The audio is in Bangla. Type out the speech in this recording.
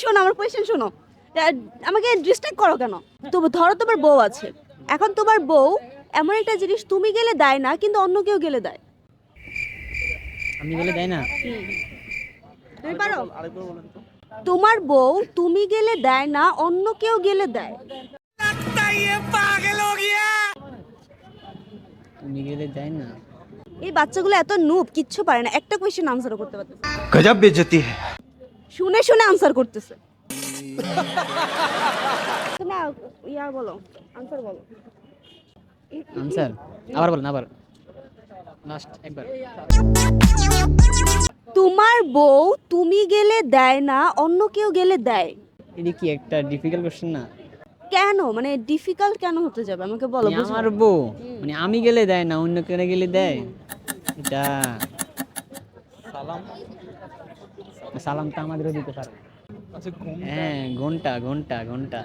শোনো আমার কোয়েশ্চেন শোনো। আমাকে ডিস্টার্ব করো কেন? তো ধরো তোমার বউ আছে। এখন তোমার বউ এমন একটা জিনিস তুমি গেলে দেয় না কিন্তু অন্য কেউ গেলে দেয়। আমি গেলে দেয় না? তুমি পারো? তোমার বউ তুমি গেলে দেয় না অন্য কেউ গেলে দেয়। তুমি গেলে দেয় না। এই বাচ্চাগুলো এত নুপ কিচ্ছু পারে না। একটা কোয়েশ্চেন আনসারও করতে পারতো গজব বেজতি হ্যায় শুনে শুনে আনসার করতেছে। না ইয়া বলো আনসার বলো। আনসার আবার বলেন আবার। লাস্ট একবার। তোমার বউ তুমি গেলে দেয় না অন্য কেউ গেলে দেয়। এটা কি একটা ডিফিকাল্ট কোশ্চেন না? কেন? মানে ডিফিকাল্ট কেন হতে যাবে? আমাকে বলো মানে আমার বউ মানে আমি গেলে দেয় না অন্য কেউ গেলে দেয়? এটা সালাম। সালামটা আমাদেরও দিতে আচ্ছা, হ্যাঁ ঘণ্টা ঘণ্টা ঘণ্টা।